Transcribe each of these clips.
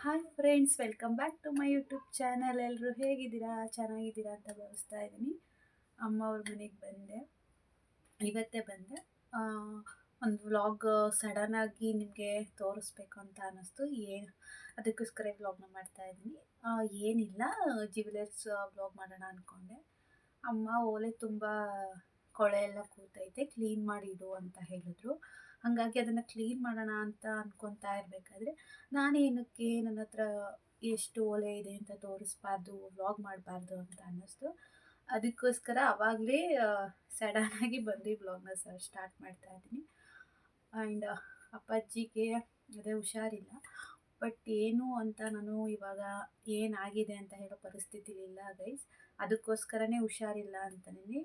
Hi friends welcome back to my YouTube channel ಎಲ್ಲರೂ ಹೇಗಿದ್ದೀರಾ? ಚೆನ್ನಾಗಿದ್ದೀರಾ ಅಂತ ಭಾವಿಸ್ತಾ ಇದ್ದೀನಿ. ಅಮ್ಮ ಅವ್ರ ಮನೆಗೆ ಬಂದೆ. ಇವತ್ತೇ ಬಂದೆ. ಒಂದು ವ್ಲಾಗ್ ಸಡನ್ನಾಗಿ ನಿಮಗೆ ತೋರಿಸ್ಬೇಕು ಅಂತ ಅನ್ನಿಸ್ತು. ಏನು ಅದಕ್ಕೋಸ್ಕರ ವ್ಲಾಗ್ನ ಮಾಡ್ತಾ ಇದ್ದೀನಿ. ಆ, ಏನಿಲ್ಲ ಜ್ಯುವೆಲರ್ಸ್ ವ್ಲಾಗ್ ಮಾಡೋಣ ಅಂದ್ಕೊಂಡೆ ಅಮ್ಮ ಓಲೆ ತುಂಬ ಕೊಳೆ ಎಲ್ಲ ಕೂತೈತೆ ಕ್ಲೀನ್ ಮಾಡಿ ಇಡು ಅಂತ ಹೇಳಿದ್ರು. ಹಾಗಾಗಿ ಅದನ್ನು ಕ್ಲೀನ್ ಮಾಡೋಣ ಅಂತ ಅಂದ್ಕೊತಾ ಇರಬೇಕಾದ್ರೆ ನಾನೇನಕ್ಕೆ ನನ್ನ ಹತ್ರ ಎಷ್ಟು ಒಲೆ ಇದೆ ಅಂತ ತೋರಿಸ್ಬಾರ್ದು ವ್ಲಾಗ್ ಮಾಡಬಾರ್ದು ಅಂತ ಅನ್ನಿಸ್ತು. ಅದಕ್ಕೋಸ್ಕರ ಆವಾಗಲೇ ಸಡನ್ನಾಗಿ ಬಂದು ವ್ಲಾಗ್ನ ಸ್ಟಾರ್ಟ್ ಮಾಡ್ತಾ ಇದ್ದೀನಿ. ಆ್ಯಂಡ್ ಅಪ್ಪಾಜಿಗೆ ಅದೇ ಹುಷಾರಿಲ್ಲ. ಬಟ್ ಏನು ಅಂತ ನಾನು ಇವಾಗ ಏನಾಗಿದೆ ಅಂತ ಹೇಳೋ ಪರಿಸ್ಥಿತಿಲಿಲ್ಲ ಗೈಸ್ ಅದಕ್ಕೋಸ್ಕರನೇ ಹುಷಾರಿಲ್ಲ ಅಂತಲೇ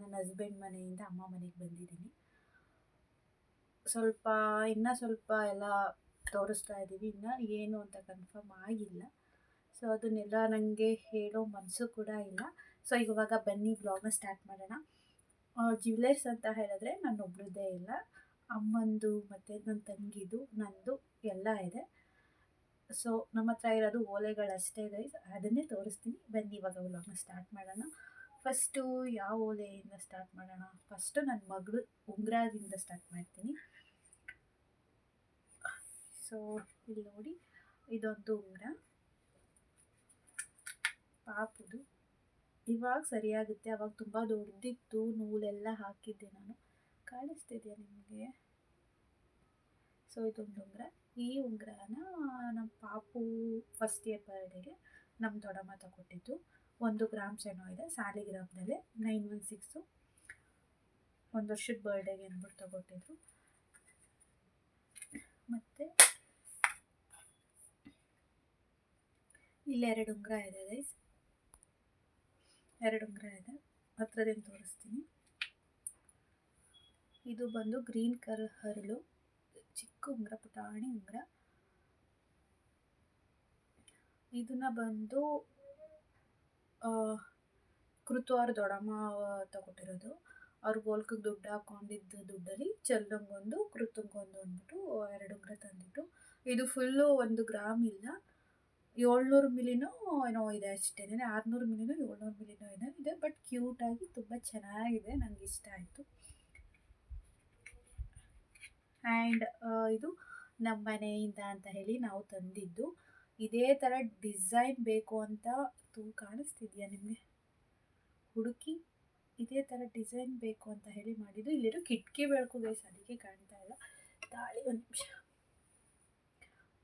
ನನ್ನ ಹಸ್ಬೆಂಡ್ ಮನೆಯಿಂದ ಅಮ್ಮ ಮನೆಗೆ ಬಂದಿದ್ದೀನಿ. ಸ್ವಲ್ಪ, ಇನ್ನೂ ಸ್ವಲ್ಪ ಎಲ್ಲ ತೋರಿಸ್ತಾ ಇದ್ದೀವಿ. ಇನ್ನು ಏನು ಅಂತ ಕನ್ಫರ್ಮ್ ಆಗಿಲ್ಲ. ಸೊ ಅದನ್ನೆಲ್ಲ ನನಗೆ ಹೇಳೋ ಮನಸ್ಸು ಕೂಡ ಇಲ್ಲ. ಸೊ ಇವಾಗ ಬನ್ನಿ ಬ್ಲಾಗ್ನ ಸ್ಟಾರ್ಟ್ ಮಾಡೋಣ. ಜ್ಯುವೆಲರ್ಸ್ ಅಂತ ಹೇಳಿದ್ರೆ ನಾನು ಒಬ್ಬಳದ್ದೇ ಇಲ್ಲ. ಅಮ್ಮಂದು ಮತ್ತು ನನ್ನ ತಂಗಿದು, ನಂದು ಎಲ್ಲ ಇದೆ. ಸೊ ನಮ್ಮ ಹತ್ರ ಇರೋದು ಓಲೆಗಳಷ್ಟೇ ಗೈಸ್ ಅದನ್ನೇ ತೋರಿಸ್ತೀನಿ. ಬನ್ನಿ, ಇವಾಗ ವ್ಲಾಗ್ನ ಸ್ಟಾರ್ಟ್ ಮಾಡೋಣ. ಫಸ್ಟು ಯಾವ ಓಲೆಯಿಂದ ಸ್ಟಾರ್ಟ್ ಮಾಡೋಣ? ಫಸ್ಟು ನನ್ನ ಮಗಳು ಉಂಗುರದಿಂದ ಸ್ಟಾರ್ಟ್ ಮಾಡ್ತೀನಿ. ಸೊ ಇಲ್ಲಿ ನೋಡಿ, ಇದೊಂದು ಉಂಗುರ. ಪಾಪುದು. ಇವಾಗ ಸರಿಯಾಗುತ್ತೆ. ಅವಾಗ ತುಂಬ ದೊಡ್ಡದಿತ್ತು ನೂಲೆಲ್ಲ ಹಾಕಿದ್ದೆ ನಾನು. ಕಾಣಿಸ್ತಿದೆಯಾ ನಿಮಗೆ? ಸೊ ಇದೊಂದು ಉಂಗುರ. ಈ ಉಂಗುರನ ನಮ್ಮ ಪಾಪು ಫಸ್ಟ್ ಇಯರ್ ಬರ್ಡೇಗೆ ನಮ್ಮ ದೊಡ್ಡಮ್ಮ ತಗೊಟ್ಟಿದ್ದು ಒಂದು ಗ್ರಾಮ್ಸ್ ಏನೋ ಇದೆ ಸಾಲಿಗ್ರಾಮ್ದಲ್ಲೇ ನೈನ್ ಒನ್ ಸಿಕ್ಸು. ಒಂದು ವರ್ಷದ ಬರ್ಡೇಗೆ ಅಂದ್ಬಿಟ್ಟು ತಗೊಟ್ಟಿದ್ರು. ಮತ್ತು ಇಲ್ಲೆರಡು ಉಂಗುರ ಇದೆ ಗೈಸ್ ಎರಡು ಉಂಗುರ ಇದೆ. ಹತ್ರದಿಂದ ತೋರಿಸ್ತೀನಿ. ಇದು ಬಂದು ಗ್ರೀನ್ ಕಲರ್ ಹರಳು, ಚಿಕ್ಕ ಉಂಗುರ, ಪುಟಾಣಿ ಉಂಗುರ. ಇದನ್ನ ಬಂದು ಕೃತವಾರ ದೊಡ್ಡಮ್ಮ ತಗೊಟ್ಟಿರೋದು ಅವ್ರ ಗೋಲ್ಕಕ್ಕೆ ದುಡ್ಡು ಹಾಕೊಂಡಿದ್ದ ದುಡ್ಡಲ್ಲಿ ಚೆಲ್ಲಂಗೊಂದು, ಕೃತಂಗೊಂದು ಅಂದ್ಬಿಟ್ಟು ಎರಡು ಗ್ರ ತಂದಿಟ್ಟು ಇದು ಫುಲ್ಲು ಒಂದು ಗ್ರಾಮ್ ಇಲ್ಲ. ಏಳ್ನೂರು ಮಿಲಿನೋ ಏನೋ ಇದೆ ಅಷ್ಟೇ ಆರುನೂರು ಮಿಲಿನೋ ಏಳ್ನೂರು ಮಿಲಿನೋ ಏನೋ ಇದೆ ಬಟ್ ಕ್ಯೂಟಾಗಿ ತುಂಬ ಚೆನ್ನಾಗಿದೆ ನನಗೆ ಇಷ್ಟ ಆಯಿತು. ಆ್ಯಂಡ್ ಇದು ನಮ್ಮ ಮನೆಯಿಂದ ಅಂತ ಹೇಳಿ ನಾವು ತಂದಿದ್ದು. ಇದೇ ಥರ ಡಿಸೈನ್ ಬೇಕು ಅಂತ ತೂ ಕಾಣಿಸ್ತಿದ್ಯಾ ನಿಮಗೆ? ಹುಡುಕಿ ಇದೇ ಥರ ಡಿಸೈನ್ ಬೇಕು ಅಂತ ಹೇಳಿ ಮಾಡಿದ್ದು. ಇಲ್ಲಿರೋ ಕಿಟಕಿ ಬೆಳಕು ಗೈಸ್ ಅದಕ್ಕೆ ಕಾಣ್ತಾ ಇಲ್ಲ. ತಾಳಿ ಒಂದು ನಿಮಿಷ.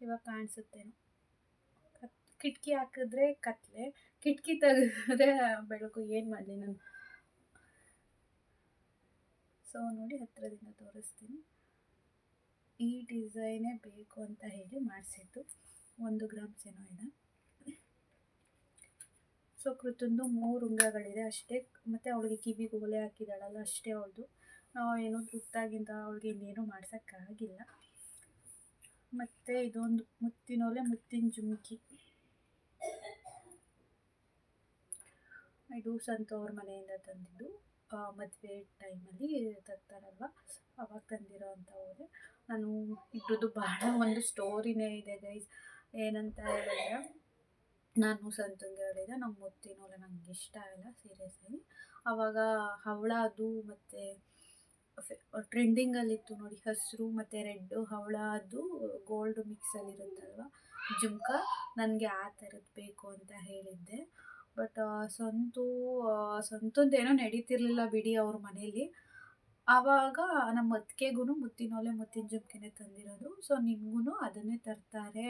ಇವಾಗ ಕಾಣಿಸುತ್ತೆ ಕಿಟಕಿ ಹಾಕಿದ್ರೆ ಕತ್ಲೆ, ಕಿಟಕಿ ತೆಗೆದ್ರೆ ಬೆಳಕು. ಏನು ಮಾಡಲಿ ನಾನು? ಸೊ ನೋಡಿ ಹತ್ತಿರದಿಂದ ತೋರಿಸ್ತೀನಿ. ಈ ಡಿಸೈನೇ ಬೇಕು ಅಂತ ಹೇಳಿ ಮಾಡಿಸಿದ್ದು. ಒಂದು ಗ್ರಾಮ್ಸ್ ಏನೋ ಇದೆ. ಸೊ ಕೃತಂದು ಮೂರು ಉಂಗಗಳಿದೆ ಅಷ್ಟೇ. ಮತ್ತು ಅವಳಿಗೆ ಕಿವಿಗೆ ಓಲೆ ಹಾಕಿದಾಳಲ್ಲ ಅಷ್ಟೇ ಅವಳದು. ಏನೋ ತುತ್ತಾಗಿಂದ ಅವಳಿಗೆ ಇನ್ನೇನು ಮಾಡ್ಸೋಕ್ಕಾಗಿಲ್ಲ ಮತ್ತು ಇದೊಂದು ಮುತ್ತಿನೋಲೆ ಮುತ್ತಿನ ಜುಮ್ಕಿ. ಇದು ಸಂತೋರ್ ಮನೆಯಿಂದ ತಂದಿದ್ದು. ಮದುವೆ ಟೈಮಲ್ಲಿ ತರ್ತಾರಲ್ವ? ಅವಾಗ ತಂದಿರೋ ಓಲೆ ನಾನು ಇಬ್ಬರದ್ದು ಬಹಳ ಒಂದು ಸ್ಟೋರಿನೇ ಇದೆ ಗೈಸ್ ಏನಂತ ಹೇಳಿದ್ರೆ, ನಾನು ಸಂತಂಗೆ ಹೇಳಿದೆ ನಮ್ಮ ಮುತ್ತಿನೋಲೆ ನಂಗೆ ಇಷ್ಟ ಇಲ್ಲ ಸೀರಿಯಸ್ಲಿ ಅವಾಗ ಹವಳ ಅದು ಮತ್ತು ಟ್ರೆಂಡಿಂಗಲ್ಲಿತ್ತು ನೋಡಿ, ಹಸಿರು ಮತ್ತು ರೆಡ್ಡು ಹವಳ ಅದು ಗೋಲ್ಡ್ ಮಿಕ್ಸಲ್ಲಿರುತ್ತಲ್ವ ಜುಮ್ಕ, ನನಗೆ ಆ ಥರದ್ದು ಬೇಕು ಅಂತ ಹೇಳಿದ್ದೆ. ಬಟ್ ಸಂತು ಏನೋ ನಡೀತಿರ್ಲಿಲ್ಲ ಬಿಡಿ ಅವ್ರ ಮನೇಲಿ. ಆವಾಗ ನಮ್ಮ ಅತ್ತಿಗೆಗೂ ಮುತ್ತಿನೋಲೆ ಮುತ್ತಿನ ಜುಮ್ಕಿನೇ ತಂದಿರೋದು. ಸೊ ನಿಮಗೂ ಅದನ್ನೇ ತರ್ತಾರೆ.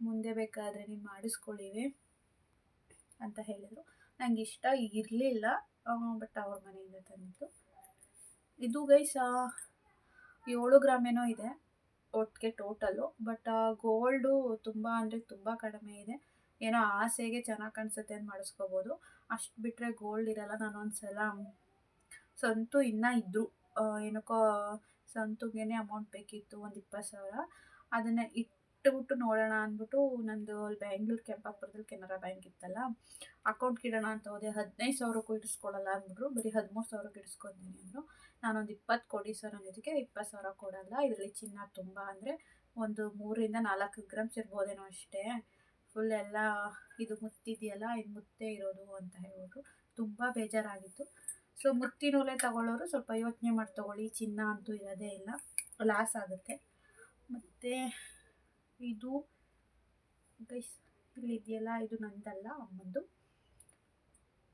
ಮುಂದೆ ಬೇಕಾದರೆ ನೀವು ಮಾಡಿಸ್ಕೊಳ್ಳಿವೆ ಅಂತ ಹೇಳಿದರು. ನಂಗೆ ಇಷ್ಟ ಇರಲಿಲ್ಲ ಬಟ್ ಅವ್ರ ಮನೆಯಿಂದ ತಂದಿದ್ದು. ಇದು ಗೈಸ್ ಏಳು ಏನೋ ಇದೆ ಒಟ್ಟಿಗೆ ಟೋಟಲು ಬಟ್ ಗೋಲ್ಡು ತುಂಬ ಅಂದರೆ ತುಂಬ ಕಡಿಮೆ ಇದೆ. ಏನೋ ಆಸೆಗೆ ಚೆನ್ನಾಗಿ ಕಾಣಿಸುತ್ತೆ ಅಂತ ಮಾಡಿಸ್ಕೋಬೋದು. ಅಷ್ಟು ಬಿಟ್ಟರೆ ಗೋಲ್ಡ್ ಇರಲ್ಲ ನಾನು ಸಲ ಸಂತು ಇನ್ನೂ ಇದ್ದರು ಏನಕ್ಕೋ ಸಂತುಗೆ ಅಮೌಂಟ್ ಬೇಕಿತ್ತು, ಒಂದು ಇಪ್ಪತ್ತು ಸಾವಿರ. ಅದನ್ನು ಇಟ್ಬಿಟ್ಟು ನೋಡೋಣ ಅಂದ್ಬಿಟ್ಟು ನಂದು ಅಲ್ಲಿ ಬ್ಯಾಂಗ್ಳೂರು ಕೆಂಪಾಪುರದಲ್ಲಿ ಕೆನರಾ ಬ್ಯಾಂಕ್ ಇತ್ತಲ್ಲ ಅಕೌಂಟ್ಗೆ ಇಡೋಣ ಅಂತ ಹೋದೆ. ಹದಿನೈದು ಸಾವಿರಕ್ಕೂ ಇಡಿಸ್ಕೊಡಲ್ಲ ಅಂದ್ಬಿಟ್ರು. ಬರೀ ಹದಿಮೂರು ಸಾವಿರಕ್ಕೆ ಇಡಿಸ್ಕೊತೀನಿ ಅಂದರು. ನಾನೊಂದು ಇಪ್ಪತ್ತು ಕೊಡಿ ಸರ್ ಅನ್ನೋದಕ್ಕೆ ಇಪ್ಪತ್ತು ಸಾವಿರ ಕೊಡಲ್ಲ. ಇದರಲ್ಲಿ ಚಿನ್ನ ತುಂಬ ಅಂದರೆ ಒಂದು ಮೂರರಿಂದ ನಾಲ್ಕು ಗ್ರಾಮ್ಸ್ ಇರ್ಬೋದೇನೋ ಅಷ್ಟೇ. ಫುಲ್ ಎಲ್ಲ ಇದು ಮುತ್ತಿದೆಯಲ್ಲ, ಇದು ಮುತ್ತೆ ಇರೋದು ಅಂತ ಹೇಳಿದ್ರು ತುಂಬ ಬೇಜಾರಾಗಿತ್ತು. ಸೊ ಮುತ್ತಿನೂಲೆ ತಗೊಳ್ಳೋರು ಸ್ವಲ್ಪ ಯೋಚನೆ ಮಾಡಿ ತಗೊಳ್ಳಿ. ಚಿನ್ನ ಅಂತೂ ಇರೋದೇ ಇಲ್ಲ. ಲಾಸ್ ಆಗುತ್ತೆ. ಮತ್ತು ಇದು ಗೈಸ್ ಇಲ್ಲಿ ಇದೆಯಲ್ಲ, ಇದು ನಂದಲ್ಲ ಅಮ್ಮಂದು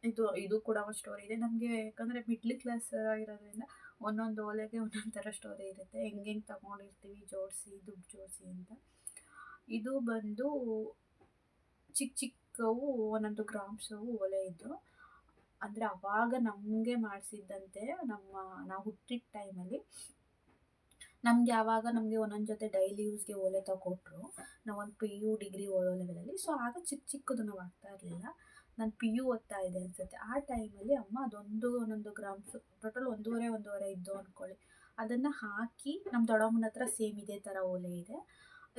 ಇದು ಇದು ಕೂಡ ಒಂದು ಸ್ಟೋರಿ ಇದೆ. ನಮಗೆ ಯಾಕಂದರೆ ಮಿಡ್ಲ್ ಕ್ಲಾಸ್ ಇರೋದ್ರಿಂದ ಒಂದೊಂದು ಓಲೆಗೆ ಒಂದೊಂದು ಥರ ಸ್ಟೋರಿ ಇರುತ್ತೆ. ಹೆಂಗೆ ಹೆಂಗೆ ತಗೊಂಡಿರ್ತೀವಿ, ಜೋಡಿಸಿ, ದುಡ್ಡು ಜೋಡಿಸಿ ಅಂತ. ಇದು ಬಂದು ಚಿಕ್ಕ ಚಿಕ್ಕವು, ಒಂದೊಂದು ಗ್ರಾಮ್ಸವು ಒಲೆ ಇದ್ದು ಅಂದರೆ ಅವಾಗ ನಮಗೆ ಮಾಡಿಸಿದ್ದಂತೆ ನಮ್ಮ, ನಾವು ಹುಟ್ಟಿದ ಟೈಮಲ್ಲಿ ನಮ್ಗೆ ಯಾವಾಗ ನಮಗೆ ಒಂದೊಂದು ಜೊತೆ ಡೈಲಿ ಯೂಸ್ಗೆ ಓಲೆ ತಗೊಟ್ರು, ನಾವು ಒಂದು ಪಿ ಯು ಡಿಗ್ರಿ ಓದೋ ಲೆವೆಲಲ್ಲಿ ಸೊ ಆಗ ಚಿಕ್ಕ ಚಿಕ್ಕದು ನಾವು ಆಗ್ತಾ ಇರಲಿಲ್ಲ. ನಾನು ಪಿ ಯು ಓದ್ತಾ ಇದೆ ಅನ್ಸುತ್ತೆ. ಆ ಟೈಮಲ್ಲಿ ಅಮ್ಮ ಅದೊಂದು ಒಂದೊಂದು ಗ್ರಾಮ್ಸು ಟೋಟಲ್ ಒಂದೂವರೆ ಒಂದೂವರೆ ಇದ್ದು ಅಂದ್ಕೊಳ್ಳಿ ಅದನ್ನು ಹಾಕಿ ನಮ್ಮ ದೊಡ್ಡಮ್ಮನ ಹತ್ರ ಸೇಮ್ ಇದೇ ಥರ ಓಲೆ ಇದೆ.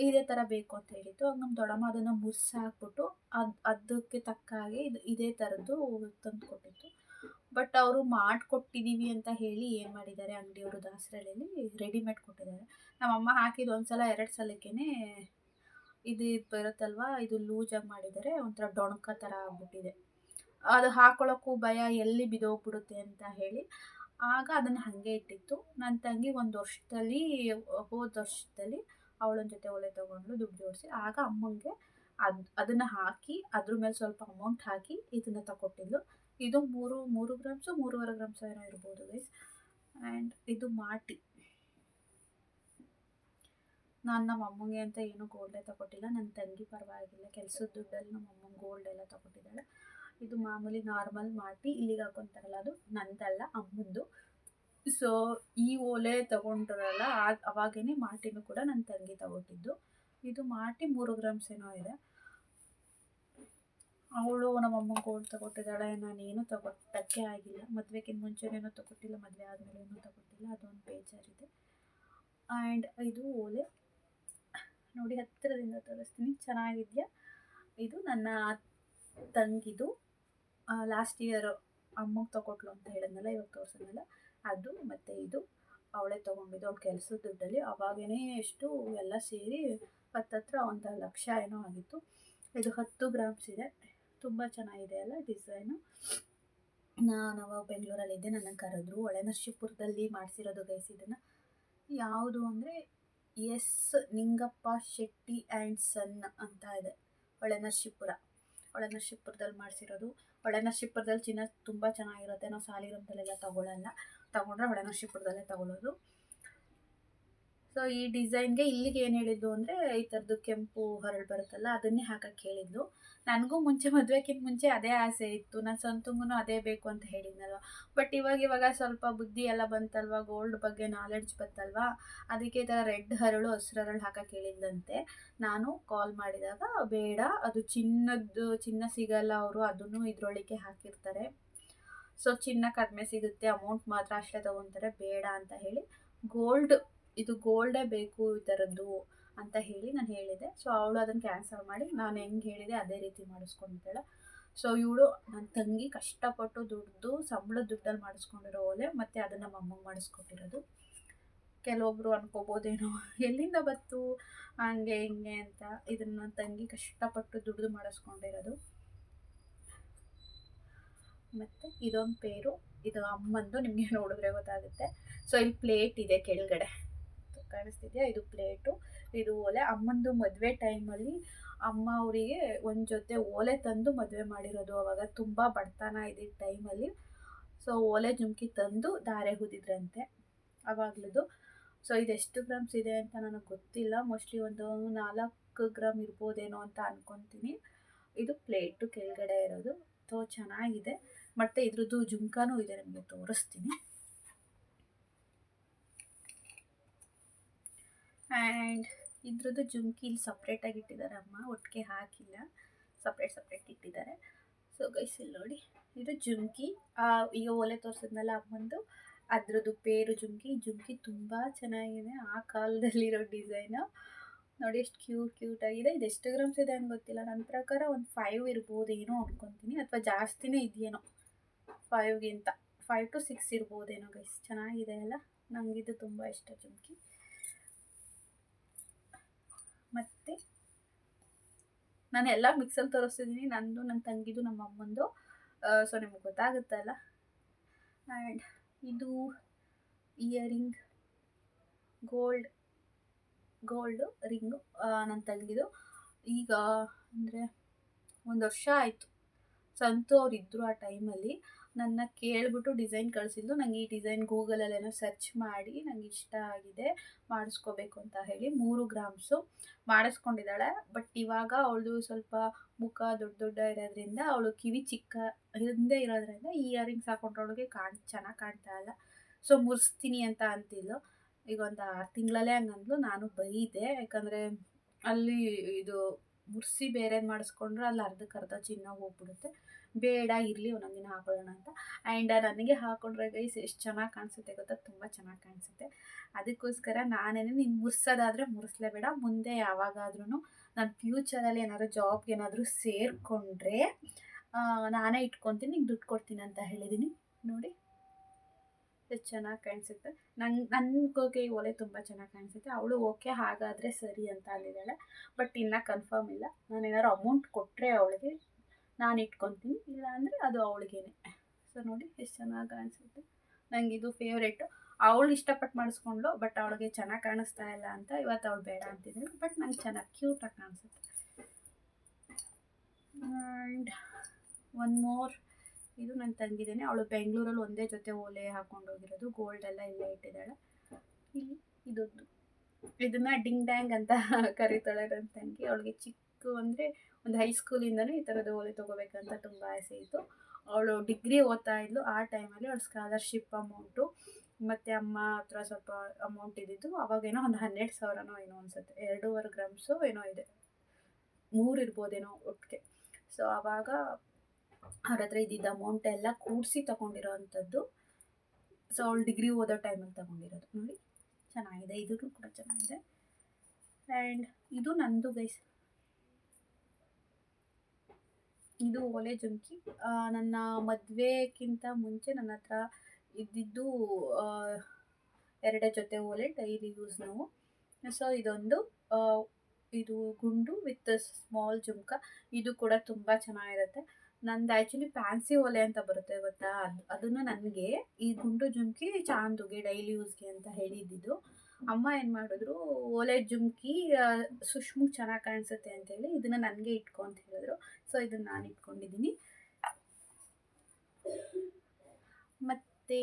ಇದೇ ಥರ ಬೇಕು ಅಂತ ಹೇಳಿತ್ತು. ಆಗ ನಮ್ಮ ದೊಡ್ಡಮ್ಮ ಅದನ್ನು ಮುರ್ಸಾಕ್ಬಿಟ್ಟು ಅದು, ಅದಕ್ಕೆ ತಕ್ಕ ಹಾಗೆ ಇದು, ಇದೇ ಥರದ್ದು ತಂದು ಕೊಟ್ಟಿತ್ತು ಬಟ್ ಅವರು ಮಾಡಿಕೊಟ್ಟಿದ್ದೀವಿ ಅಂತ ಹೇಳಿ ಏನು ಮಾಡಿದ್ದಾರೆ ಅಂಗಡಿಯವರು ದಾಸರಳ್ಳಿಯಲ್ಲಿ ರೆಡಿಮೇಡ್ ಕೊಟ್ಟಿದ್ದಾರೆ. ನಮ್ಮಮ್ಮ ಹಾಕಿದ್ದು ಒಂದು ಸಲ ಎರಡು ಸಲಕ್ಕೇ ಇದು ಬರುತ್ತಲ್ವ, ಇದು ಲೂಜಾಗಿ ಮಾಡಿದರೆ ಒಂಥರ ಡೊಣಕ ಥರ ಆಗ್ಬಿಟ್ಟಿದೆ. ಅದು ಹಾಕೊಳ್ಳೋಕ್ಕೂ ಭಯ ಎಲ್ಲಿ ಬಿದೋಗ್ಬಿಡುತ್ತೆ ಅಂತ ಹೇಳಿ, ಆಗ ಅದನ್ನು ಹಾಗೆ ಇಟ್ಟಿತ್ತು. ನನ್ನ ತಂಗಿ ಒಂದು ವರ್ಷದಲ್ಲಿ, ಹೋದ ವರ್ಷದಲ್ಲಿ ಅವಳೊಂದು ಜೊತೆ ಒಳ್ಳೆ ತೊಗೊಂಡು ದುಡ್ಡು ಜೋಡಿಸಿ. ಆಗ ಅಮ್ಮಂಗೆ ಅದು, ಅದನ್ನು ಹಾಕಿ, ಅದ್ರ ಮೇಲೆ ಸ್ವಲ್ಪ ಅಮೌಂಟ್ ಹಾಕಿ ಇದನ್ನು ತಗೊಟ್ಟಿದ್ದು ಇದು ಮೂರು ಮೂರು ಗ್ರಾಮ್ಸು ಮೂರುವರೆ ಗ್ರಾಮ್ಸ್ ಏನೋ ಇರ್ಬೋದು ಗೈಸ್ ಆ್ಯಂಡ್ ಇದು ಮಾಟಿ. ನಾನು ನಮ್ಮ ಅಮ್ಮಂಗೆ ಅಂತ ಏನು ಗೋಲ್ಡೇ ತಗೊಟ್ಟಿಲ್ಲ. ನನ್ನ ತಂಗಿ ಪರವಾಗಿಲ್ಲ. ಕೆಲಸದ ದುಡ್ಡಲ್ಲಿ ನಮ್ಮ ಅಮ್ಮಂಗೆ ಗೋಲ್ಡ್ ಎಲ್ಲ ತಗೊಟ್ಟಿದ್ದಾಳೆ. ಇದು ಮಾಮೂಲಿ ನಾರ್ಮಲ್ ಮಾಟಿ. ಇಲ್ಲಿಗೆ ಹಾಕೊತಾರಲ್ಲ, ಅದು ನಂದಲ್ಲ, ಅಮ್ಮಂದು. ಸೊ ಈ ಓಲೆ ತಗೊಂಡ್ರಲ್ಲ ಅವಾಗೇ ಮಾಟಿನೂ ಕೂಡ ನನ್ನ ತಂಗಿ ತಗೊಟ್ಟಿದ್ದು. ಇದು ಮಾಟಿ ಮೂರು ಗ್ರಾಮ್ಸ್ ಏನೋ ಇದೆ. ಅವಳು ನಮ್ಮ ಗೋಲ್ಡ್ ತಗೊಟ್ಟಿದ್ದಾಳೆ ನಾನೇನು ತಗೊಟ್ಟಕ್ಕೆ ಆಗಿಲ್ಲ. ಮದುವೆಗಿಂತ ಮುಂಚೆನೇನೂ ತಗೊಟ್ಟಿಲ್ಲ, ಮದುವೆ ಆದಮೇಲೇನೂ ತಗೊಟ್ಟಿಲ್ಲ, ಅದೊಂದು ಬೇಜಾರಿದೆ. ಆ್ಯಂಡ್ ಇದು ಓಲೆ, ನೋಡಿ ಹತ್ತಿರದಿಂದ ತೋರಿಸ್ತೀನಿ. ಚೆನ್ನಾಗಿದೆಯಾ? ಇದು ನನ್ನ ತಂಗಿದು ಲಾಸ್ಟ್ ಇಯರ್ ಅಮ್ಮಗೆ ತಗೊಟ್ಲು ಅಂತ ಹೇಳಿದ್ನಲ್ಲ, ಇವಾಗ ತೋರಿಸಿದ್ನಲ್ಲ, ಅದು ಮತ್ತು ಇದು ಅವಳೇ ತೊಗೊಂಡಿದ್ದು, ಅವ್ಳ ಕೆಲಸದ ದುಡ್ಡಲ್ಲಿ. ಅವಾಗೇ ಎಷ್ಟು ಎಲ್ಲ ಸೇರಿ ಹತ್ತತ್ರ ಒಂದು ಲಕ್ಷ ಏನೋ ಆಗಿತ್ತು. ಇದು ಹತ್ತು ಗ್ರಾಮ್ಸ್ ಇದೆ. ತುಂಬ ಚೆನ್ನಾಗಿದೆ ಅಲ್ಲ ಡಿಸೈನು ನಾನು ಅವಾಗ ಬೆಂಗಳೂರಲ್ಲಿದ್ದೆ ನನ್ನ ಕರೆದ್ರು. ಹೊಳೆನರಸೀಪುರದಲ್ಲಿ ಮಾಡಿಸಿರೋದು ಗೈಸ್ ಇದನ್ನು. ಯಾವುದು ಅಂದರೆ, S Ningappa Shetty and son ಅಂತ ಇದೆ. ಹೊಳೆನರಸೀಪುರ. ಹೊಳೆನರಸೀಪುರದಲ್ಲಿ ಮಾಡಿಸಿರೋದು. ಹೊಳೆನರಸೀಪುರದಲ್ಲಿ ಚಿನ್ನ ತುಂಬ ಚೆನ್ನಾಗಿರುತ್ತೆ. ನಾವು ಸಾಲಿಗ್ರಾಮದಲ್ಲೆಲ್ಲ ತೊಗೊಳಲ್ಲ. ತೊಗೊಂಡ್ರೆ ಹೊಳೆನರಸೀಪುರದಲ್ಲೇ ತೊಗೊಳ್ಳೋದು ಸೊ ಈ ಡಿಸೈನ್ಗೆ ಇಲ್ಲಿಗೆ ಏನು ಹೇಳಿದ್ದು ಅಂದರೆ, ಈ ಥರದ್ದು ಕೆಂಪು ಹರಳು ಬರುತ್ತಲ್ಲ, ಅದನ್ನೇ ಹಾಕಕ್ಕೆ ಹೇಳಿದ್ದು. ನನಗೂ ಮುಂಚೆ ಮದುವೆಕ್ಕಿಂತ ಮುಂಚೆ ಅದೇ ಆಸೆ ಇತ್ತು. ನನ್ನ ಸ್ವಂತಂಗೂ ಅದೇ ಬೇಕು ಅಂತ ಹೇಳಿದ್ನಲ್ವ. ಬಟ್ ಇವಾಗ ಇವಾಗ ಸ್ವಲ್ಪ ಬುದ್ಧಿ ಎಲ್ಲ ಬಂತಲ್ವ? ಗೋಲ್ಡ್ ಬಗ್ಗೆ ನಾಲೆಡ್ಜ್ ಬಂತಲ್ವ? ಅದಕ್ಕೆ ಈ ಥರ ರೆಡ್ ಹರಳು, ಹಸಿರು ಹರಳು ಹಾಕಕ್ಕೆ ಹೇಳಿದ್ದಂತೆ ನಾನು ಕಾಲ್ ಮಾಡಿದಾಗ, ಬೇಡ, ಅದು ಚಿನ್ನದ್ದು, ಚಿನ್ನ ಸಿಗಲ್ಲ ಅವರು, ಅದನ್ನು ಇದರೊಳಗೆ ಹಾಕಿರ್ತಾರೆ. ಸೊ ಚಿನ್ನ ಕಡಿಮೆ ಸಿಗುತ್ತೆ ಅಮೌಂಟ್ ಮಾತ್ರ ಅಷ್ಟೇ ತೊಗೊತಾರೆ, ಬೇಡ ಅಂತ ಹೇಳಿ ಗೋಲ್ಡ್ ಇದು ಗೋಲ್ಡೇ ಬೇಕು ಈ ಥರದ್ದು ಅಂತ ಹೇಳಿ ನಾನು ಹೇಳಿದೆ. ಸೊ ಅವಳು ಅದನ್ನು ಕ್ಯಾನ್ಸಲ್ ಮಾಡಿ ನಾನು ಹೆಂಗೆ ಹೇಳಿದೆ ಅದೇ ರೀತಿ ಮಾಡಿಸ್ಕೊಂಡಿದ್ದಾಳೆ ಸೊ ಇವಳು ನನ್ನ ತಂಗಿ ಕಷ್ಟಪಟ್ಟು ದುಡ್ದು ಸಂಬಳ ದುಡ್ಡಲ್ಲಿ ಮಾಡಿಸ್ಕೊಂಡಿರೋ ಓಲೆ, ಮತ್ತು ಅದನ್ನು ನಮ್ಮ ಅಮ್ಮಗೆ ಮಾಡಿಸ್ಕೊಟ್ಟಿರೋದು. ಕೆಲವೊಬ್ಬರು ಅನ್ಕೋಬೋದೇನೋ ಎಲ್ಲಿಂದ ಬತ್ತು ಹಂಗೆ ಹಿಂಗೆ ಅಂತ ಇದನ್ನು ನನ್ನ ತಂಗಿ ಕಷ್ಟಪಟ್ಟು ದುಡ್ದು ಮಾಡಿಸ್ಕೊಂಡಿರೋದು. ಮತ್ತು ಇದೊಂದು ಪೇರು, ಇದು ಅಮ್ಮಂದು ನಿಮಗೆ ನೋಡಿದ್ರೆ ಗೊತ್ತಾಗುತ್ತೆ. ಸೊ ಇಲ್ಲಿ ಪ್ಲೇಟ್ ಇದೆ ಕೆಳಗಡೆ. ಕಾಣಿಸ್ತಿದೆಯಾ? ಇದು ಪ್ಲೇಟು ಇದು ಓಲೆ ಅಮ್ಮಂದು ಮದುವೆ ಟೈಮಲ್ಲಿ ಅಮ್ಮ ಅವರಿಗೆ ಒಂದು ಜೊತೆ ಓಲೆ ತಂದು ಮದುವೆ ಮಾಡಿರೋದು. ಅವಾಗ ತುಂಬ ಬಡತನ ಇದ್ದಿದ್ದ ಟೈಮಲ್ಲಿ. ಸೊ ಓಲೆ ಜುಮ್ಕಿ ತಂದು ಧಾರೆ ಹುದಿದ್ರಂತೆ ಅವಾಗ್ಲದು. ಸೊ ಇದೆಷ್ಟು ಗ್ರಾಮ್ಸ್ ಇದೆ ಅಂತ ನನಗೆ ಗೊತ್ತಿಲ್ಲ. ಮೋಸ್ಟ್ಲಿ ಒಂದು ನಾಲ್ಕು ಗ್ರಾಮ್ ಇರ್ಬೋದೇನೋ ಅಂತ ಅಂದ್ಕೊತೀನಿ ಇದು ಪ್ಲೇಟು ಕೆಳಗಡೆ ಇರೋದು. ಸೊ ಚೆನ್ನಾಗಿದೆ. ಮತ್ತು ಇದ್ರದ್ದು ಜುಮ್ಕಾನೂ ಇದೆ ನಿಮಗೆ ತೋರಿಸ್ತೀನಿ. ಆ್ಯಂಡ್ ಇದ್ರದ್ದು ಜುಮ್ಕಿ ಇಲ್ಲಿ ಸಪ್ರೇಟಾಗಿ ಇಟ್ಟಿದ್ದಾರೆ ಅಮ್ಮ. ಒಟ್ಟಿಗೆ ಹಾಕಿಲ್ಲ. ಸಪ್ರೇಟ್ ಸಪ್ರೇಟ್ ಇಟ್ಟಿದ್ದಾರೆ. ಸೊ ಗೈಸ್ ಇಲ್ಲಿ ನೋಡಿ. ಇದು ಜುಮ್ಕಿ. ಈಗ ಒಲೆ ತೋರಿಸಿದ್ನಲ್ಲ ಅಮ್ಮಂದು? ಅದ್ರದ್ದು ಪೇರು ಜುಮ್ಕಿ. ಜುಮ್ಕಿ ತುಂಬ ಚೆನ್ನಾಗಿದೆ. ಆ ಕಾಲದಲ್ಲಿರೋ ಡಿಸೈನು ನೋಡಿ, ಎಷ್ಟು ಕ್ಯೂಟ್ ಕ್ಯೂಟ್ ಆಗಿದೆ. ಇದು ಎಷ್ಟು ಗ್ರಾಮ್ಸ್ ಇದೆ ಅಂತ ಗೊತ್ತಿಲ್ಲ. ನನ್ನ ಪ್ರಕಾರ ಒಂದು ಫೈವ್ ಇರ್ಬೋದೇನೋ ಅಂದ್ಕೊತೀನಿ ಅಥವಾ ಜಾಸ್ತಿನೇ ಇದೆಯೇನೋ. ಫೈವ್ಗಿಂತ ಫೈವ್ ಟು ಸಿಕ್ಸ್ ಇರ್ಬೋದೇನೋ ಗೈಸ್ ಚೆನ್ನಾಗಿದೆ ಅಲ್ಲ? ನನಗಿದು ತುಂಬ ಇಷ್ಟ ಜುಮ್ಕಿ. ಮತ್ತು ನಾನು ಎಲ್ಲ ಮಿಕ್ಸಲ್ಲಿ ತೋರಿಸ್ತಿದ್ದೀನಿ. ನಂದು ನನ್ನ ತಂಗಿದು, ನಮ್ಮ ಅಮ್ಮಂದು. ಸೊ ನಿಮಗೆ ಗೊತ್ತಾಗುತ್ತಲ್ಲ? ಆ್ಯಂಡ್ ಇದು ಇಯರಿಂಗ್ ಗೋಲ್ಡ್ ಗೋಲ್ಡು ರಿಂಗು ನನ್ನ ತಂಗಿದು. ಈಗ ಅಂದರೆ ಒಂದು ವರ್ಷ ಆಯಿತು. ಸಂತು ಅವ್ರು ಇದ್ದರು ಆ ಟೈಮಲ್ಲಿ ನನ್ನ ಕೇಳಿಬಿಟ್ಟು ಡಿಸೈನ್ ಕಳಿಸಿದ್ದು. ನಂಗೆ ಈ ಡಿಸೈನ್ ಗೂಗಲಲ್ಲೇನೋ ಸರ್ಚ್ ಮಾಡಿ ನಂಗೆ ಇಷ್ಟ ಆಗಿದೆ. ಮಾಡಿಸ್ಕೋಬೇಕು ಅಂತ ಹೇಳಿ ಮೂರು ಗ್ರಾಮ್ಸು ಮಾಡಿಸ್ಕೊಂಡಿದ್ದಾಳೆ. ಬಟ್ ಇವಾಗ ಅವಳದು ಸ್ವಲ್ಪ ಮುಖ ದೊಡ್ಡ ದೊಡ್ಡ ಇರೋದ್ರಿಂದ, ಅವಳು ಕಿವಿ ಚಿಕ್ಕ ಹಿಂದೆ ಇರೋದ್ರಿಂದ ಇಯರಿಂಗ್ಸ್ ಹಾಕೊಂಡ್ರೊಳಗೆ ಕಾಣ್, ಚೆನ್ನಾಗಿ ಕಾಣ್ತಾ ಇಲ್ಲ. ಸೊ ಮುರಿಸ್ತೀನಿ ಅಂತ ಅಂತಿದ್ಲು. ಈಗ ಒಂದು ಆರು ತಿಂಗಳಲ್ಲೇ ಹಂಗಂದ್ಲು. ನಾನು ಬೈದೆ. ಯಾಕಂದರೆ ಅಲ್ಲಿ ಇದು ಮುರ್ಸಿ ಬೇರೆ ಮಾಡಿಸ್ಕೊಂಡ್ರೆ ಅಲ್ಲಿ ಅರ್ಧಕ್ಕೆ ಅರ್ಧ ಚಿನ್ನ ಹೋಗ್ಬಿಡುತ್ತೆ. ಬೇಡ, ಇರಲಿ, ಒಂದೊಂದು ದಿನ ಹಾಕೊಳ್ಳೋಣ ಅಂತ. ಆ್ಯಂಡ್ ನನಗೆ ಹಾಕೊಂಡ್ರೆ ಗೈಸ್ ಎಷ್ಟು ಚೆನ್ನಾಗಿ ಕಾಣಿಸುತ್ತೆ ಗೊತ್ತಾ? ತುಂಬ ಚೆನ್ನಾಗಿ ಕಾಣಿಸುತ್ತೆ. ಅದಕ್ಕೋಸ್ಕರ ನಾನೇನೇ ನೀನು ಮುರ್ಸೋದಾದರೆ ಮುರಿಸ್ಲೇಬೇಡ. ಮುಂದೆ ಯಾವಾಗಾದ್ರೂ ನಾನು ಫ್ಯೂಚರಲ್ಲಿ ಏನಾದರೂ ಜಾಬ್ಗೆ ಏನಾದರೂ ಸೇರಿಕೊಂಡ್ರೆ ನಾನೇ ಇಟ್ಕೊತೀನಿ, ನಿಂಗೆ ದುಡ್ಡು ಕೊಡ್ತೀನಿ ಅಂತ ಹೇಳಿದ್ದೀನಿ ನೋಡಿ. ಎಷ್ಟು ಚೆನ್ನಾಗಿ ಕಾಣಿಸುತ್ತೆ. ನಂಗೆ ನನಗೋಕೆ ಈ ಒಲೆ ತುಂಬ ಚೆನ್ನಾಗಿ ಕಾಣಿಸುತ್ತೆ. ಅವಳು ಓಕೆ ಹಾಗಾದರೆ ಸರಿ ಅಂತ ಅಂದಿದ್ದಾಳೆ. ಬಟ್ ಇನ್ನೂ ಕನ್ಫರ್ಮ್ ಇಲ್ಲ. ನಾನು ಏನಾದ್ರು ಅಮೌಂಟ್ ಕೊಟ್ಟರೆ ಅವಳಿಗೆ ನಾನು ಇಟ್ಕೊತೀನಿ. ಇಲ್ಲ ಅಂದರೆ ಅದು ಅವಳಿಗೇನೆ. ಸೊ ನೋಡಿ, ಎಷ್ಟು ಚೆನ್ನಾಗಿ ಕಾಣಿಸುತ್ತೆ. ನನಗೆ ಇದು ಫೇವ್ರೇಟು ಅವಳು ಇಷ್ಟಪಟ್ಟು ಮಾಡಿಸ್ಕೊಂಡ್ಳು, ಬಟ್ ಅವಳಿಗೆ ಚೆನ್ನಾಗಿ ಕಾಣಿಸ್ತಾ ಇಲ್ಲ ಅಂತ ಇವತ್ತು ಅವಳು ಬೇಡ ಅಂತಿದ್ದಾಳೆ ಬಟ್ ನಂಗೆ ಚೆನ್ನಾಗಿ ಕ್ಯೂಟಾಗಿ ಕಾಣಿಸುತ್ತೆ. ಆ್ಯಂಡ್ ಒನ್ ಮೋರ್ ಇದು ನನ್ನ ತಂಗಿದೇನೆ ಅವಳು ಬೆಂಗಳೂರಲ್ಲಿ ಒಂದೇ ಜೊತೆ ಓಲೆ ಹಾಕೊಂಡು ಹೋಗಿರೋದು. ಗೋಲ್ಡ್ ಎಲ್ಲ ಇಲ್ಲೇ ಇಟ್ಟಿದ್ದಾಳೆ. ಇಲ್ಲಿ ಇದೊಂದು. ಇದನ್ನ ಡಿಂಗ್ ಡ್ಯಾಂಗ್ ಅಂತ ಕರೀತಾಳೆ ನನ್ನ ತಂಗಿ. ಅವಳಿಗೆ ಚಿಕ್ಕ ಅಂದರೆ ಒಂದು ಹೈಸ್ಕೂಲಿಂದನೂ ಈ ಥರದ ಓಲೆ ತೊಗೋಬೇಕಂತ ತುಂಬ ಆಸೆ ಇತ್ತು. ಅವಳು ಡಿಗ್ರಿ ಓದ್ತಾ ಇದ್ಲು. ಆ ಟೈಮಲ್ಲಿ ಅವಳು ಸ್ಕಾಲರ್ಶಿಪ್ ಅಮೌಂಟು ಮತ್ತು ಅಮ್ಮ ಹತ್ರ ಸ್ವಲ್ಪ ಅಮೌಂಟ್ ಇದ್ದಿದ್ದು. ಅವಾಗೇನೋ ಒಂದು ಹನ್ನೆರಡು ಸಾವಿರನೋ ಏನೋ ಅನಿಸುತ್ತೆ. ಎರಡೂವರೆ ಗ್ರಾಮ್ಸು ಏನೋ ಇದೆ. ಮೂರು ಇರ್ಬೋದೇನೋ ಒಟ್ಟಿಗೆ. ಸೊ ಆವಾಗ ಅವ್ರ ಹತ್ರ ಇದ್ದಿದ್ದ ಅಮೌಂಟ್ ಎಲ್ಲ ಕೂಡಿಸಿ ತೊಗೊಂಡಿರೋ ಅಂಥದ್ದು ಸೊ ಅವಳು ಡಿಗ್ರಿ ಓದೋ ಟೈಮಲ್ಲಿ ತಗೊಂಡಿರೋದು. ನೋಡಿ, ಚೆನ್ನಾಗಿದೆ. ಇದು ಕೂಡ ಚೆನ್ನಾಗಿದೆ. ಆ್ಯಂಡ್ ಇದು ನಂದು ಗೈಸ್ ಇದು ಒಲೆ ಜುಮ್ಕಿ. ನನ್ನ ಮದುವೆಗಿಂತ ಮುಂಚೆ ನನ್ನ ಹತ್ರ ಇದ್ದಿದ್ದು ಎರಡೇ ಜೊತೆ ಓಲೆ ಡೈಲಿ ಯೂಸ್ ನಾವು. ಸೊ ಇದೊಂದು ಇದು ಗುಂಡು ವಿತ್ ಸ್ಮಾಲ್ ಜುಮ್ಕ. ಇದು ಕೂಡ ತುಂಬ ಚೆನ್ನಾಗಿರುತ್ತೆ. ನಂದು ಆ್ಯಕ್ಚುಲಿ ಫ್ಯಾನ್ಸಿ ಒಲೆ ಅಂತ ಬರುತ್ತೆ ಗೊತ್ತಾ? ಅದು, ಅದನ್ನು ನನಗೆ ಈ ಗುಂಡು ಜುಮ್ಕಿ, ಚಾಂದುಗೆ, ಡೈಲಿ ಯೂಸ್ಗೆ ಅಂತ ಹೇಳಿದ್ದಿದ್ದು. ಅಮ್ಮ ಏನು ಮಾಡಿದ್ರು, ಓಲೆ ಜುಮ್ಕಿ ಸುಷ್ಮು ಚೆನ್ನಾಗಿ ಕಾಣಿಸುತ್ತೆ ಅಂತೇಳಿ ಇದನ್ನು ನನಗೆ ಇಟ್ಕೊ ಅಂತ ಹೇಳಿದ್ರು. ಸೊ ಇದನ್ನು ನಾನು ಇಟ್ಕೊಂಡಿದ್ದೀನಿ. ಮತ್ತು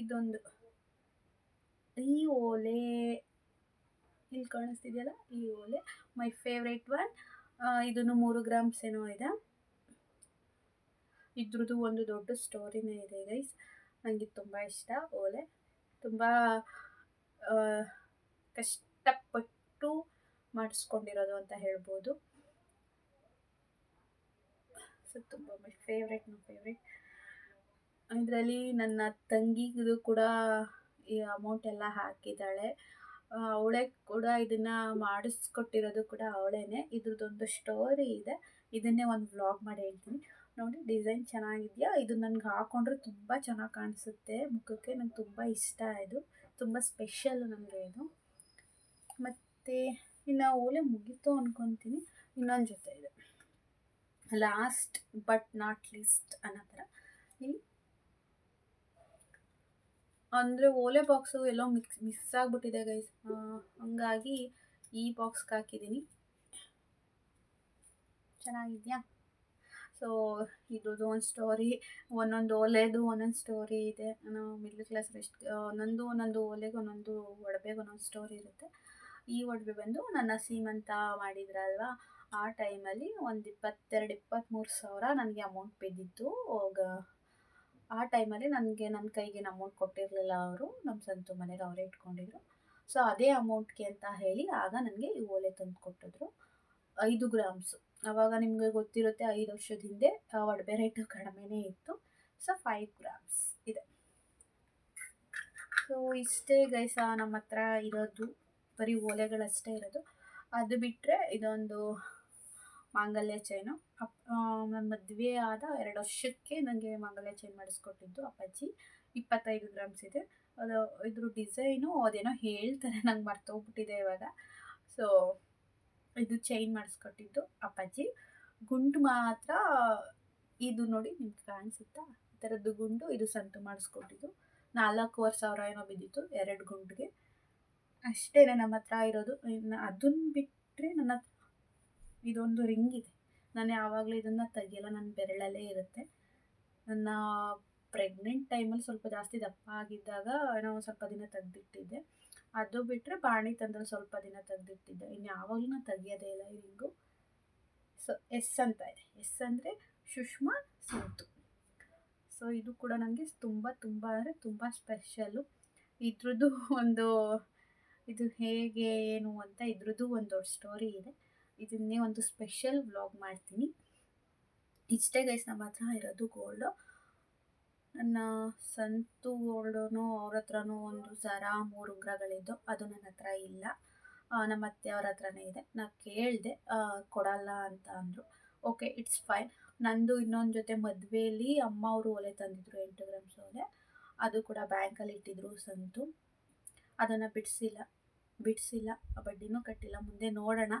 ಇದೊಂದು, ಈ ಓಲೆ, ಇಲ್ಲಿ ಕಾಣಿಸ್ತಿದೆಯಲ್ಲ? ಈ ಓಲೆ ಮೈ ಫೇವ್ರೇಟ್ ಒನ್ ಇದನ್ನು ಮೂರು ಗ್ರಾಮ್ಸ್ ಏನೋ ಇದೆ. ಇದ್ರದ್ದು ಒಂದು ದೊಡ್ಡ ಸ್ಟೋರಿನೇ ಇದೆ ಗೈಸ್ ನನಗೆ ತುಂಬ ಇಷ್ಟ, ಓಲೆ. ತುಂಬ ಕಷ್ಟಪಟ್ಟು ಮಾಡಿಸ್ಕೊಂಡಿರೋದು ಅಂತ ಹೇಳ್ಬೋದು. ಸೊ ತುಂಬ ಮೈ ಫೇವ್ರೆಟ್ ನನ್ನ ಫೇವ್ರೆಟ್ ಇದರಲ್ಲಿ ನನ್ನ ತಂಗಿಗೂ ಕೂಡ ಈ ಅಮೌಂಟ್ ಎಲ್ಲ ಹಾಕಿದ್ದಾಳೆ. ಅವಳೆ ಕೂಡ ಇದನ್ನು ಮಾಡಿಸ್ಕೊಟ್ಟಿರೋದು ಕೂಡ ಅವಳೇನೆ. ಇದ್ರದ್ದೊಂದು ಸ್ಟೋರಿ ಇದೆ. ಇದನ್ನೇ ಒಂದು ವ್ಲಾಗ್ ಮಾಡಿ ಹೇಳ್ತೀನಿ. ನೋಡಿ ಡಿಸೈನ್ ಚೆನ್ನಾಗಿದೆಯಾ? ಇದು ನನಗೆ ಹಾಕೊಂಡ್ರೆ ತುಂಬ ಚೆನ್ನಾಗಿ ಕಾಣಿಸುತ್ತೆ. ಮುಖಕ್ಕೆ ನಂಗೆ ತುಂಬ ಇಷ್ಟ ಇದು. ತುಂಬ ಸ್ಪೆಷಲ್ ನನಗೆ ಇದು. ಮತ್ತು ಇನ್ನು ಓಲೆ ಮುಗೀತು ಅಂದ್ಕೊತೀನಿ ಇನ್ನೊಂದು ಜೊತೆ ಇದೆ. ಲಾಸ್ಟ್ ಬಟ್ ನಾಟ್ ಲೀಸ್ಟ್ ಅನ್ನೋ ಥರ. ಇಲ್ಲಿ ಅಂದರೆ ಓಲೆ ಬಾಕ್ಸು ಎಲ್ಲೋ ಮಿಕ್ಸ್ ಮಿಸ್ ಆಗಿಬಿಟ್ಟಿದೆ ಗೈಸ್ ಹಂಗಾಗಿ ಈ ಬಾಕ್ಸ್ಗೆ ಹಾಕಿದ್ದೀನಿ ಚೆನ್ನಾಗಿದೆಯಾ? ಸೊ ಇದ್ರದ್ದು ಒಂದು ಸ್ಟೋರಿ ಒಂದೊಂದು ಓಲೆದು ಒಂದೊಂದು ಸ್ಟೋರಿ ಇದೆ. ನಾವು ಮಿಡ್ಲ್ ಕ್ಲಾಸ್ ರೆಸ್ಟ್ ಒಂದೊಂದು ಒಂದೊಂದು ಓಲೆಗೆ ಒಂದೊಂದು ಒಡವೆಗೆ ಒಂದೊಂದು ಸ್ಟೋರಿ ಇರುತ್ತೆ. ಈ ಒಡವೆ ಬಂದು ನನ್ನ ಸೀಮಂತ ಮಾಡಿದ್ರಲ್ವಾ? ಆ ಟೈಮಲ್ಲಿ ಒಂದು ಇಪ್ಪತ್ತೆರಡು ಇಪ್ಪತ್ತ್ಮೂರು ಸಾವಿರ ನನಗೆ ಅಮೌಂಟ್ ಬಿದ್ದಿತ್ತು. ಆ ಟೈಮಲ್ಲಿ ನನಗೆ ನನ್ನ ಕೈಗೆ ಅಮೌಂಟ್ ಕೊಟ್ಟಿರಲಿಲ್ಲ ಅವರು. ನಮ್ಮ ಸಂತು ಮನೇಲಿ ಅವರೇ ಇಟ್ಕೊಂಡಿದ್ರು. ಸೊ ಅದೇ ಅಮೌಂಟ್ಗೆ ಅಂತ ಹೇಳಿ ಆಗ ನನಗೆ ಈ ಓಲೆ ತಂದು ಕೊಟ್ಟಿದ್ರು. ಐದು ಗ್ರಾಮ್ಸು ಆವಾಗ ನಿಮಗೆ ಗೊತ್ತಿರುತ್ತೆ ಐದು ವರ್ಷದ ಹಿಂದೆ ಒಡವೆ ರೇಟ್ ಕಡಿಮೆನೇ ಇತ್ತು. ಸೊ ಫೈವ್ ಗ್ರಾಮ್ಸ್ ಇದೆ. ಸೊ ಇಷ್ಟೇ ಗೈಸ ನಮ್ಮ ಹತ್ರ ಇರೋದು. ಬರೀ ಓಲೆಗಳಷ್ಟೇ ಇರೋದು. ಅದು ಬಿಟ್ಟರೆ ಇದೊಂದು ಮಾಂಗಲ್ಯ ಚೈನು ಅಪ್ ನನ್ನ ಮದುವೆ ಆದ ಎರಡು ವರ್ಷಕ್ಕೆ ನನಗೆ ಮಾಂಗಲ್ಯ ಚೈನ್ ಮಾಡಿಸ್ಕೊಟ್ಟಿದ್ದು ಅಪ್ಪಾಜಿ. ಇಪ್ಪತ್ತೈದು ಗ್ರಾಮ್ಸ್ ಇದೆ. ಅದು, ಇದ್ರ ಡಿಸೈನು ಅದೇನೋ ಹೇಳ್ತಾರೆ. ನಂಗೆ ಮರ್ತೋಗ್ಬಿಟ್ಟಿದೆ ಇವಾಗ. ಸೊ ಇದು ಚೈನ್ ಮಾಡಿಸ್ಕೊಟ್ಟಿದ್ದು ಅಪ್ಪಾಜಿ. ಗುಂಡು ಮಾತ್ರ ಇದು ನೋಡಿ ನಿಮ್ಗೆ ಕಾಣಿಸುತ್ತಾ? ಈ ಥರದ್ದು ಗುಂಡು, ಇದು ಸಂತು ಮಾಡಿಸ್ಕೊಟ್ಟಿದ್ದು. ನಾಲ್ಕೂವರೆ ಸಾವಿರ ಏನೋ ಬಿದ್ದಿತ್ತು ಎರಡು ಗುಂಡಿಗೆ. ಅಷ್ಟೇ ನಮ್ಮ ಹತ್ರ ಇರೋದು. ಇನ್ನು ಅದನ್ನು ಬಿಟ್ಟರೆ ನನ್ನ ಹತ್ರ ಇದೊಂದು ರಿಂಗ್ ಇದೆ. ನಾನು ಯಾವಾಗಲೂ ಇದನ್ನು ತೆಗಿಯಲ್ಲ, ನನ್ನ ಬೆರಳಲ್ಲೇ ಇರುತ್ತೆ. ನನ್ನ ಪ್ರೆಗ್ನೆಂಟ್ ಟೈಮಲ್ಲಿ ಸ್ವಲ್ಪ ಜಾಸ್ತಿ ದಪ್ಪ ಆಗಿದ್ದಾಗ ಏನೋ ಸ್ವಲ್ಪ ದಿನ ತೆಗ್ದಿಟ್ಟಿದ್ದೆ. ಅದು ಬಿಟ್ಟರೆ ಬಾಣಿ ತಂದಲ್ಲಿ ಸ್ವಲ್ಪ ದಿನ ತೆಗೆದಿಟ್ಟಿದ್ದೆ. ಇನ್ನು ಯಾವಾಗಲೂ ನಾನು ತೆಗಿಯೋದೇ ಇಲ್ಲ ಈ ಸೊ ಎಸ್ ಅಂತ ಇದೆ. ಎಸ್ ಅಂದರೆ ಸುಷ್ಮಾ ಸಂತು. ಸೊ ಇದು ಕೂಡ ನನಗೆ ತುಂಬ ತುಂಬ ಅಂದರೆ ತುಂಬ ಸ್ಪೆಷಲ್ಲು ಇದ್ರದ್ದು ಒಂದು, ಇದು ಹೇಗೆ, ಏನು ಅಂತ ಇದ್ರದ್ದು ಒಂದು ದೊಡ್ಡ ಸ್ಟೋರಿ ಇದೆ. ಇದನ್ನೇ ಒಂದು ಸ್ಪೆಷಲ್ ವ್ಲಾಗ್ ಮಾಡ್ತೀನಿ. ಇಷ್ಟೇ ಗೈಸ್ ನಮ್ಮ ಹತ್ರ ಇರೋದು ಗೋಲ್ಡು ನನ್ನ ಸಂತು ಗೋಲ್ಡೂ ಅವ್ರ ಹತ್ರನೂ ಒಂದು ಸರ ಮೂರು ಉಂಗುರಗಳಿದ್ದು, ಅದು ನನ್ನ ಹತ್ರ ಇಲ್ಲ. ನಮ್ಮ ಅತ್ತೆಯವ್ರ ಹತ್ರನೇ ಇದೆ. ನಾನು ಕೇಳಿದೆ ಕೊಡಲ್ಲ ಅಂತ ಅಂದರು. Okay, it's fine. ನಂದು ಇನ್ನೊಂದು ಜೊತೆ ಮದುವೆಯಲ್ಲಿ ಅಮ್ಮ ಅವರು ಒಲೆ ತಂದಿದ್ರು ಎಂಟು ಗ್ರಾಮ್ಸ್ ಒಲೆ ಅದು ಕೂಡ ಬ್ಯಾಂಕಲ್ಲಿ ಇಟ್ಟಿದ್ರು ಸಂತು. ಅದನ್ನು ಬಿಡಿಸಿಲ್ಲ ಬಿಡಿಸಿಲ್ಲ. ಬಡ್ಡಿನೂ ಕಟ್ಟಿಲ್ಲ. ಮುಂದೆ ನೋಡೋಣ.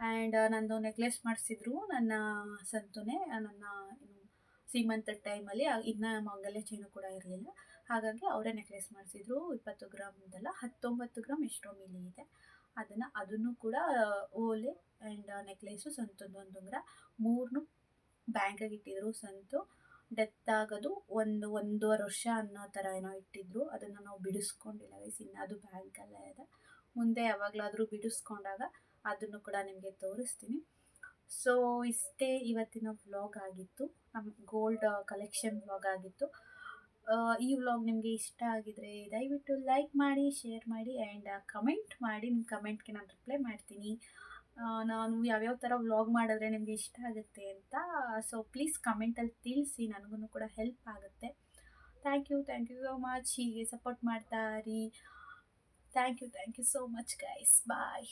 ಆ್ಯಂಡ್ ನಂದು ನೆಕ್ಲೆಸ್ ಮಾಡಿಸಿದ್ರು ನನ್ನ ಸಂತುನೇ. ನನ್ನ ಏನು ಸೀಮಂತದ ಟೈಮಲ್ಲಿ ಇನ್ನ ಮಂಗಲ್ಯ ಚೈನು ಕೂಡ ಇರಲಿಲ್ಲ. ಹಾಗಾಗಿ ಅವರೇ ನೆಕ್ಲೆಸ್ ಮಾಡಿಸಿದ್ರು. ಇಪ್ಪತ್ತು ಗ್ರಾಮ್ದಲ್ಲ ಹತ್ತೊಂಬತ್ತು ಗ್ರಾಮ್ ಎಷ್ಟೋ ಮಿಲಿ ಇದೆ. ಅದನ್ನು ಅದನ್ನು ಕೂಡ, ಓಲೆ ಆ್ಯಂಡ್ ನೆಕ್ಲೆಸು ಸಂತದ್ದು ಒಂದು ಉಂಗುರ ಮೂರನ್ನು ಬ್ಯಾಂಕಾಗಿ ಇಟ್ಟಿದ್ರು ಸಂತು. ಡೆತ್ ಆಗೋದು ಒಂದು, ಒಂದೂವರೆ ವರ್ಷ ಅನ್ನೋ ಥರ ಏನೋ ಇಟ್ಟಿದ್ರು. ಅದನ್ನು ನಾವು ಬಿಡಿಸ್ಕೊಂಡಿಲ್ಲ ವಯಸ್ಸು ಇನ್ನು ಅದು ಬ್ಯಾಂಕಲ್ಲೇ ಇದೆ. ಮುಂದೆ ಯಾವಾಗಲಾದರೂ ಬಿಡಿಸ್ಕೊಂಡಾಗ ಅದನ್ನು ಕೂಡ ನಿಮಗೆ ತೋರಿಸ್ತೀನಿ. ಸೊ ಇಷ್ಟೇ ಇವತ್ತಿನ ವ್ಲಾಗ್ ಆಗಿತ್ತು. ನಮ್ಮ ಗೋಲ್ಡ್ ಕಲೆಕ್ಷನ್ ವ್ಲಾಗ್ ಆಗಿತ್ತು. ಈ ವ್ಲಾಗ್ ನಿಮಗೆ ಇಷ್ಟ ಆಗಿದರೆ ದಯವಿಟ್ಟು ಲೈಕ್ ಮಾಡಿ ಶೇರ್ ಮಾಡಿ ಆ್ಯಂಡ್ ಕಮೆಂಟ್ ಮಾಡಿ. ನಿಮ್ಮ ಕಮೆಂಟ್ಗೆ ನಾನು ರಿಪ್ಲೈ ಮಾಡ್ತೀನಿ. ನಾನು ಯಾವ್ಯಾವ ಥರ ವ್ಲಾಗ್ ಮಾಡಿದ್ರೆ ನಿಮಗೆ ಇಷ್ಟ ಆಗುತ್ತೆ ಅಂತ. ಸೊ ಪ್ಲೀಸ್ ಕಮೆಂಟಲ್ಲಿ ತಿಳಿಸಿ. ನನಗೂ ಕೂಡ ಹೆಲ್ಪ್ ಆಗುತ್ತೆ. Thank you thank you so much ಹೀಗೆ ಸಪೋರ್ಟ್ ಮಾಡ್ತಾ ರೀ thank you thank you so much guys bye